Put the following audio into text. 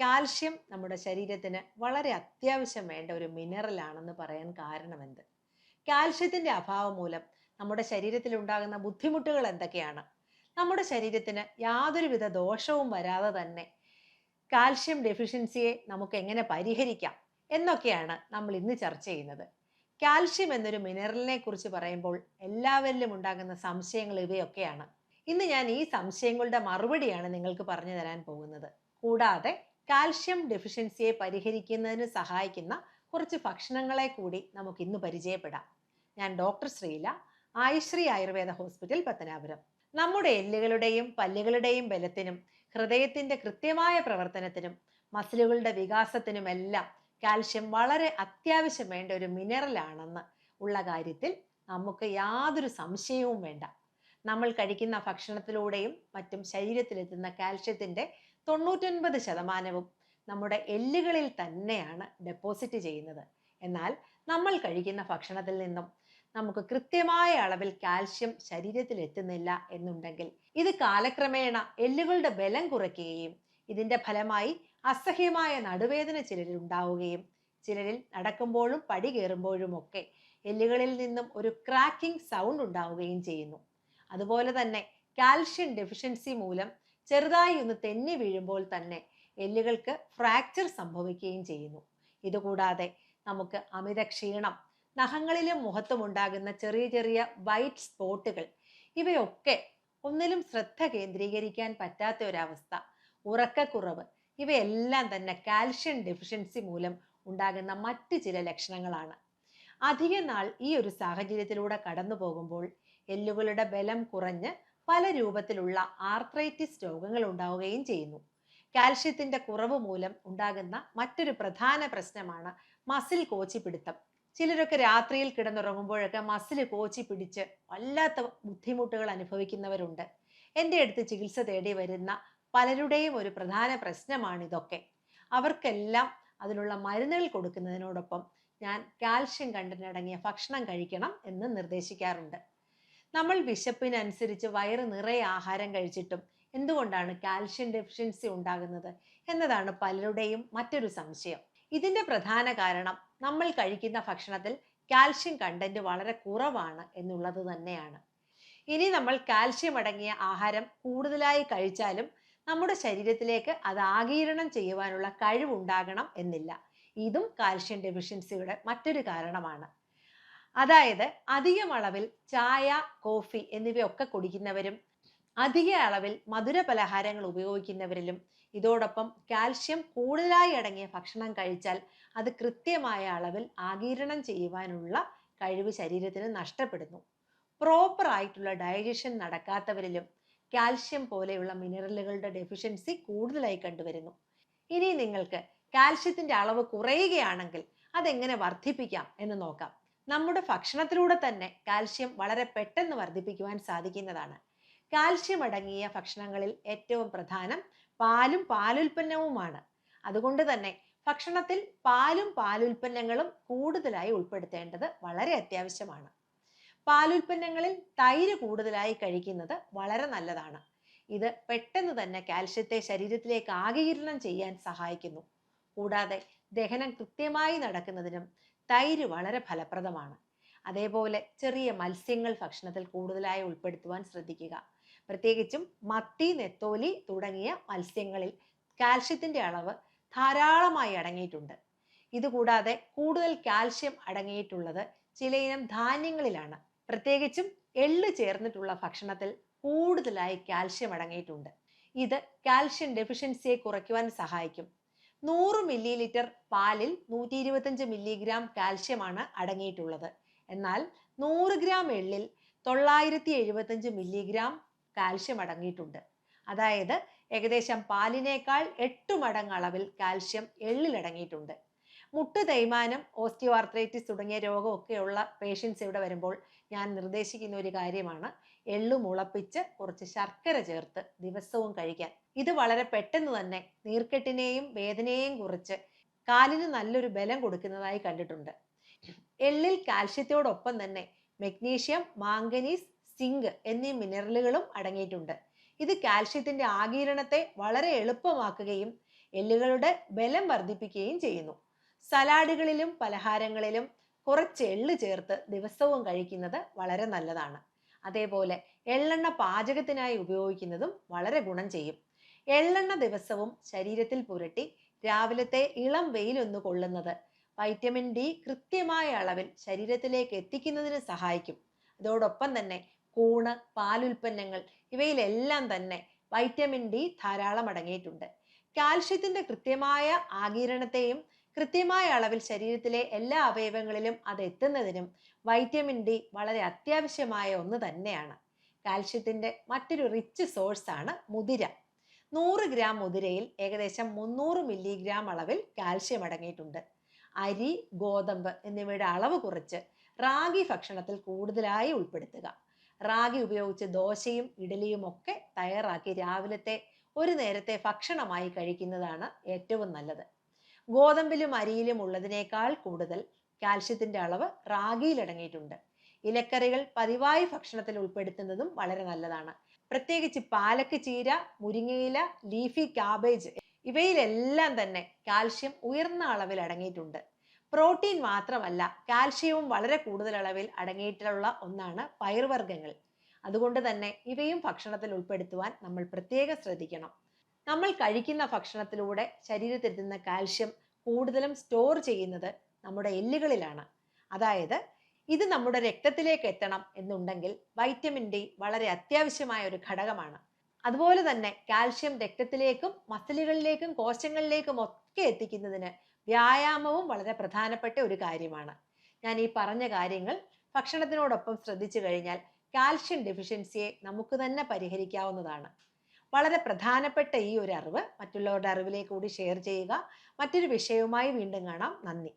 Calcium നമ്മുടെ ശരീരത്തിന് വളരെ അത്യാവശ്യം വേണ്ട ഒരു മിനറൽ ആണെന്ന് പറയാൻ കാരണമെന്ത്? കാൽഷ്യത്തിന്റെ അഭാവം മൂലം നമ്മുടെ ശരീരത്തിൽ ഉണ്ടാകുന്ന ബുദ്ധിമുട്ടുകൾ എന്തൊക്കെയാണ്? നമ്മുടെ ശരീരത്തിന് യാതൊരുവിധ ദോഷവും വരാതെ തന്നെ കാൽഷ്യം ഡെഫിഷ്യൻസിയെ നമുക്ക് എങ്ങനെ പരിഹരിക്കാം? എന്നൊക്കെയാണ് നമ്മൾ ഇന്ന് ചർച്ച ചെയ്യുന്നത്. കാൽഷ്യം എന്നൊരു മിനറലിനെ കുറിച്ച് പറയുമ്പോൾ എല്ലാവരിലും ഉണ്ടാകുന്ന സംശയങ്ങൾ ഇവയൊക്കെയാണ്. ഇന്ന് ഞാൻ ഈ സംശയങ്ങളുടെ മറുപടിയാണ് നിങ്ങൾക്ക് പറഞ്ഞു തരാൻ പോകുന്നത്. കൂടാതെ കാൽഷ്യം ഡെഫിഷ്യൻസിയെ പരിഹരിക്കുന്നതിന് സഹായിക്കുന്ന കുറച്ച് ഭക്ഷണങ്ങളെ കൂടി നമുക്ക് ഇന്ന് പരിചയപ്പെടാം. ഞാൻ ഡോക്ടർ ശ്രീല ആയുശ്രീ ആയുർവേദ ഹോസ്പിറ്റൽ പത്തനാപുരം. നമ്മുടെ എല്ലുകളുടെയും പല്ലുകളുടെയും ബലത്തിനും ഹൃദയത്തിന്റെ കൃത്യമായ പ്രവർത്തനത്തിനും മസിലുകളുടെ വികാസത്തിനുമെല്ലാം കാൽഷ്യം വളരെ അത്യാവശ്യം വേണ്ട ഒരു മിനറൽ ആണെന്ന് ഉള്ള കാര്യത്തിൽ നമുക്ക് യാതൊരു സംശയവും വേണ്ട. നമ്മൾ കഴിക്കുന്ന ഭക്ഷണത്തിലൂടെയും മറ്റും ശരീരത്തിലെത്തുന്ന കാൽഷ്യത്തിന്റെ തൊണ്ണൂറ്റൊൻപത് ശതമാനവും നമ്മുടെ എല്ലുകളിൽ തന്നെയാണ് ഡെപ്പോസിറ്റ് ചെയ്യുന്നത്. എന്നാൽ നമ്മൾ കഴിക്കുന്ന ഭക്ഷണത്തിൽ നിന്നും നമുക്ക് കൃത്യമായ അളവിൽ കാൽഷ്യം ശരീരത്തിൽ എത്തുന്നില്ല എന്നുണ്ടെങ്കിൽ ഇത് കാലക്രമേണ എല്ലുകളുടെ ബലം കുറയ്ക്കുകയും ഇതിന്റെ ഫലമായി അസഹ്യമായ നടുവേദന ചിലരിൽ ഉണ്ടാവുകയും ചിലരിൽ നടക്കുമ്പോഴും പടി കയറുമ്പോഴും ഒക്കെ എല്ലുകളിൽ നിന്നും ഒരു ക്രാക്കിംഗ് സൗണ്ട് ഉണ്ടാവുകയും ചെയ്യുന്നു. അതുപോലെ തന്നെ കാൽഷ്യം ഡെഫിഷ്യൻസി മൂലം ചെറുതായി ഒന്ന് തെന്നി വീഴുമ്പോൾ തന്നെ എല്ലുകൾക്ക് ഫ്രാക്ചർ സംഭവിക്കുകയും ചെയ്യുന്നു. ഇതുകൂടാതെ നമുക്ക് അമിത ക്ഷീണം നഖങ്ങളിലും മുഖത്തും ഉണ്ടാകുന്ന ചെറിയ ചെറിയ വൈറ്റ് സ്പോട്ടുകൾ ഇവയൊക്കെ ഒന്നിലും ശ്രദ്ധ കേന്ദ്രീകരിക്കാൻ പറ്റാത്ത ഒരവസ്ഥ ഉറക്കക്കുറവ് ഇവയെല്ലാം തന്നെ കാൽഷ്യം ഡെഫിഷ്യൻസി മൂലം ഉണ്ടാകുന്ന മറ്റ് ചില ലക്ഷണങ്ങളാണ്. അധിക നാൾ ഈ ഒരു സാഹചര്യത്തിലൂടെ കടന്നു പോകുമ്പോൾ എല്ലുകളുടെ ബലം കുറഞ്ഞ് പല രൂപത്തിലുള്ള ആർത്രൈറ്റിസ് രോഗങ്ങൾ ഉണ്ടാവുകയും ചെയ്യുന്നു. കാൽഷ്യത്തിന്റെ കുറവ് മൂലം ഉണ്ടാകുന്ന മറ്റൊരു പ്രധാന പ്രശ്നമാണ് മസിൽ കോച്ചിപ്പിടുത്തം. ചിലരൊക്കെ രാത്രിയിൽ കിടന്നുറങ്ങുമ്പോഴൊക്കെ മസിൽ കോച്ചി പിടിച്ച് വല്ലാത്ത ബുദ്ധിമുട്ടുകൾ അനുഭവിക്കുന്നവരുണ്ട്. എന്റെ അടുത്ത് ചികിത്സ തേടി വരുന്ന പലരുടെയും ഒരു പ്രധാന പ്രശ്നമാണ് ഇതൊക്കെ അവർക്കെല്ലാം അതിനുള്ള മരുന്നുകൾ കൊടുക്കുന്നതിനോടൊപ്പം ഞാൻ കാൽഷ്യം കണ്ടനടങ്ങിയ ഭക്ഷണം കഴിക്കണം എന്ന് നിർദ്ദേശിക്കാറുണ്ട്. നമ്മൾ വിശപ്പിനനുസരിച്ച് വയറ് നിറയെ ആഹാരം കഴിച്ചിട്ടും എന്തുകൊണ്ടാണ് കാൽഷ്യം ഡെഫിഷ്യൻസി ഉണ്ടാകുന്നത് എന്നതാണ് പലരുടെയും മറ്റൊരു സംശയം. ഇതിന്റെ പ്രധാന കാരണം നമ്മൾ കഴിക്കുന്ന ഭക്ഷണത്തിൽ കാൽഷ്യം കണ്ടന്റ് വളരെ കുറവാണ് എന്നുള്ളത് തന്നെയാണ്. ഇനി നമ്മൾ കാൽഷ്യം അടങ്ങിയ ആഹാരം കൂടുതലായി കഴിച്ചാലും നമ്മുടെ ശരീരത്തിലേക്ക് അത് ആകീരണം ചെയ്യുവാനുള്ള കഴിവുണ്ടാകണം എന്നില്ല. ഇതും കാൽഷ്യം ഡെഫിഷ്യൻസിയുടെ മറ്റൊരു കാരണമാണ്. അതായത് അധികം അളവിൽ ചായ കോഫി എന്നിവയൊക്കെ കുടിക്കുന്നവരും അധിക അളവിൽ മധുര പലഹാരങ്ങൾ ഉപയോഗിക്കുന്നവരിലും ഇതോടൊപ്പം കാൽഷ്യം കൂടുതലായി അടങ്ങിയ ഭക്ഷണം കഴിച്ചാൽ അത് കൃത്യമായ അളവിൽ ആഗീരണം ചെയ്യുവാനുള്ള കഴിവ് ശരീരത്തിന് നഷ്ടപ്പെടുന്നു. പ്രോപ്പർ ആയിട്ടുള്ള ഡയജഷൻ നടക്കാത്തവരിലും കാൽഷ്യം പോലെയുള്ള മിനറലുകളുടെ ഡെഫിഷ്യൻസി കൂടുതലായി കണ്ടുവരുന്നു. ഇനി നിങ്ങൾക്ക് കാൽഷ്യത്തിന്റെ അളവ് കുറയുകയാണെങ്കിൽ അതെങ്ങനെ വർദ്ധിപ്പിക്കാം എന്ന് നോക്കാം. നമ്മുടെ ഭക്ഷണത്തിലൂടെ തന്നെ കാൽഷ്യം വളരെ പെട്ടെന്ന് വർദ്ധിപ്പിക്കുവാൻ സാധിക്കുന്നതാണ്. കാൽഷ്യം അടങ്ങിയ ഭക്ഷണങ്ങളിൽ ഏറ്റവും പ്രധാനം പാലും പാലുൽപ്പന്നവുമാണ്. അതുകൊണ്ട് തന്നെ ഭക്ഷണത്തിൽ പാലും പാലുൽപ്പന്നങ്ങളും കൂടുതലായി ഉൾപ്പെടുത്തേണ്ടത് വളരെ അത്യാവശ്യമാണ്. പാലുൽപ്പന്നങ്ങളിൽ തൈര് കൂടുതലായി കഴിക്കുന്നത് വളരെ നല്ലതാണ്. ഇത് പെട്ടെന്ന് തന്നെ കാൽഷ്യത്തെ ശരീരത്തിലേക്ക് ആഗീരണം ചെയ്യാൻ സഹായിക്കുന്നു. കൂടാതെ ദഹനം കൃത്യമായി നടക്കുന്നതിനും തൈര് വളരെ ഫലപ്രദമാണ്. അതേപോലെ ചെറിയ മത്സ്യങ്ങൾ ഭക്ഷണത്തിൽ കൂടുതലായി ഉൾപ്പെടുത്തുവാൻ ശ്രദ്ധിക്കുക. പ്രത്യേകിച്ചും മത്തി നെത്തോലി തുടങ്ങിയ മത്സ്യങ്ങളിൽ കാൽഷ്യത്തിന്റെ അളവ് ധാരാളമായി അടങ്ങിയിട്ടുണ്ട്. ഇതുകൂടാതെ കൂടുതൽ കാൽഷ്യം അടങ്ങിയിട്ടുള്ളത് ചിലയിനം ധാന്യങ്ങളിലാണ്. പ്രത്യേകിച്ചും എള്ള് ചേർന്നിട്ടുള്ള ഭക്ഷണത്തിൽ കൂടുതലായി കാൽഷ്യം അടങ്ങിയിട്ടുണ്ട്. ഇത് കാൽഷ്യം ഡെഫിഷ്യൻസിയെ കുറയ്ക്കുവാൻ സഹായിക്കും. നൂറ് മില്ലി ലിറ്റർ പാലിൽ നൂറ്റി ഇരുപത്തഞ്ച് മില്ലിഗ്രാം കാൽഷ്യമാണ് അടങ്ങിയിട്ടുള്ളത്. എന്നാൽ നൂറ് ഗ്രാം എള്ളിൽ തൊള്ളായിരത്തി എഴുപത്തഞ്ച് മില്ലിഗ്രാം കാൽഷ്യം അടങ്ങിയിട്ടുണ്ട്. അതായത് ഏകദേശം പാലിനേക്കാൾ എട്ട് മടങ്ങ് അളവിൽ കാൽഷ്യം എള്ളിൽ അടങ്ങിയിട്ടുണ്ട്. മുട്ട് തേയ്മാനം ഓസ്റ്റിയോ ആർത്രൈറ്റിസ് തുടങ്ങിയ രോഗമൊക്കെയുള്ള പേഷ്യൻസ് ഇവിടെ വരുമ്പോൾ ഞാൻ നിർദ്ദേശിക്കുന്ന ഒരു കാര്യമാണ്. എള്ളു മുളപ്പിച്ച് കുറച്ച് ശർക്കര ചേർത്ത് ദിവസവും കഴിക്കാൻ. ഇത് വളരെ പെട്ടെന്ന് തന്നെ നീർക്കെട്ടിനെയും വേദനയെയും കുറിച്ച് കാലിന് നല്ലൊരു ബലം കൊടുക്കുന്നതായി കണ്ടിട്ടുണ്ട്. എള്ളിൽ കാൽഷ്യത്തോടൊപ്പം തന്നെ മെഗ്നീഷ്യം മാംഗനീസ് സിങ്ക് എന്നീ മിനറലുകളും അടങ്ങിയിട്ടുണ്ട്. ഇത് കാൽഷ്യത്തിന്റെ ആകിരണത്തെ വളരെ എളുപ്പമാക്കുകയും എല്ലുകളുടെ ബലം വർദ്ധിപ്പിക്കുകയും ചെയ്യുന്നു. സലാഡുകളിലും പലഹാരങ്ങളിലും കുറച്ച് എള്ള് ചേർത്ത് ദിവസവും കഴിക്കുന്നത് വളരെ നല്ലതാണ്. അതേപോലെ എള്ളെണ്ണ പാചകത്തിനായി ഉപയോഗിക്കുന്നതും വളരെ ഗുണം ചെയ്യും. എള്ളെണ്ണ ദിവസവും ശരീരത്തിൽ പുരട്ടി രാവിലത്തെ ഇളം വെയിലൊന്ന് കൊള്ളുന്നത് വൈറ്റമിൻ ഡി കൃത്യമായ അളവിൽ ശരീരത്തിലേക്ക് എത്തിക്കുന്നതിന് സഹായിക്കും. അതോടൊപ്പം തന്നെ കൂണ് പാലുൽപ്പന്നങ്ങൾ ഇവയിലെല്ലാം തന്നെ വൈറ്റമിൻ ഡി ധാരാളം അടങ്ങിയിട്ടുണ്ട്. കാൽഷ്യത്തിന്റെ കൃത്യമായ ആകിരണത്തെയും കൃത്യമായ അളവിൽ ശരീരത്തിലെ എല്ലാ അവയവങ്ങളിലും അത് എത്തുന്നതിനും വൈറ്റമിൻ ഡി വളരെ അത്യാവശ്യമായ ഒന്ന് തന്നെയാണ്. കാൽഷ്യത്തിന്റെ മറ്റൊരു റിച്ച് സോഴ്സാണ് മുതിര. നൂറ് ഗ്രാം മുതിരയിൽ ഏകദേശം മുന്നൂറ് മില്ലിഗ്രാം അളവിൽ കാൽഷ്യം അടങ്ങിയിട്ടുണ്ട്. അരി ഗോതമ്പ് എന്നിവയുടെ അളവ് കുറച്ച് റാഗി ഭക്ഷണത്തിൽ കൂടുതലായി ഉൾപ്പെടുത്തുക. റാഗി ഉപയോഗിച്ച് ദോശയും ഇഡലിയും ഒക്കെ തയ്യാറാക്കി രാവിലത്തെ ഒരു നേരത്തെ ഭക്ഷണമായി കഴിക്കുന്നതാണ് ഏറ്റവും നല്ലത്. ഗോതമ്പിലും അരിയിലും ഉള്ളതിനേക്കാൾ കൂടുതൽ കാൽഷ്യത്തിന്റെ അളവ് റാഗിയിൽ അടങ്ങിയിട്ടുണ്ട്. ഇലക്കറികൾ പതിവായി ഭക്ഷണത്തിൽ ഉൾപ്പെടുത്തുന്നതും വളരെ നല്ലതാണ്. പ്രത്യേകിച്ച് പാലക്ക് ചീര മുരിങ്ങയില ലീഫി കാബേജ് ഇവയിലെല്ലാം തന്നെ കാൽഷ്യം ഉയർന്ന അളവിൽ അടങ്ങിയിട്ടുണ്ട്. പ്രോട്ടീൻ മാത്രമല്ല കാൽഷ്യവും വളരെ കൂടുതൽ അളവിൽ അടങ്ങിയിട്ടുള്ള ഒന്നാണ് പയർവർഗങ്ങൾ. അതുകൊണ്ട് തന്നെ ഇവയും ഭക്ഷണത്തിൽ ഉൾപ്പെടുത്തുവാൻ നമ്മൾ പ്രത്യേകം ശ്രദ്ധിക്കണം. നമ്മൾ കഴിക്കുന്ന ഭക്ഷണത്തിലൂടെ ശരീരത്തിലെത്തുന്ന കാൽഷ്യം കൂടുതലും സ്റ്റോർ ചെയ്യുന്നത് നമ്മുടെ എല്ലുകളിലാണ്. അതായത് ഇത് നമ്മുടെ രക്തത്തിലേക്ക് എത്തണം എന്നുണ്ടെങ്കിൽ വൈറ്റമിൻ ഡി വളരെ അത്യാവശ്യമായ ഒരു ഘടകമാണ്. അതുപോലെ തന്നെ കാൽഷ്യം രക്തത്തിലേക്കും മസിലുകളിലേക്കും കോശങ്ങളിലേക്കും ഒക്കെ എത്തിക്കുന്നതിന് വ്യായാമവും വളരെ പ്രധാനപ്പെട്ട ഒരു കാര്യമാണ്. ഞാൻ ഈ പറഞ്ഞ കാര്യങ്ങൾ ഭക്ഷണത്തിനോടൊപ്പം ശ്രദ്ധിച്ചു കഴിഞ്ഞാൽ കാൽഷ്യം ഡെഫിഷ്യൻസിയെ നമുക്ക് തന്നെ പരിഹരിക്കാവുന്നതാണ്. വളരെ പ്രധാനപ്പെട്ട ഈ ഒരു അറിവ്. മറ്റുള്ളവരുടെ അറിവിലേക്ക് കൂടി ഷെയർ ചെയ്യുക. മറ്റൊരു വിഷയവുമായി വീണ്ടും കാണാം. നന്ദി.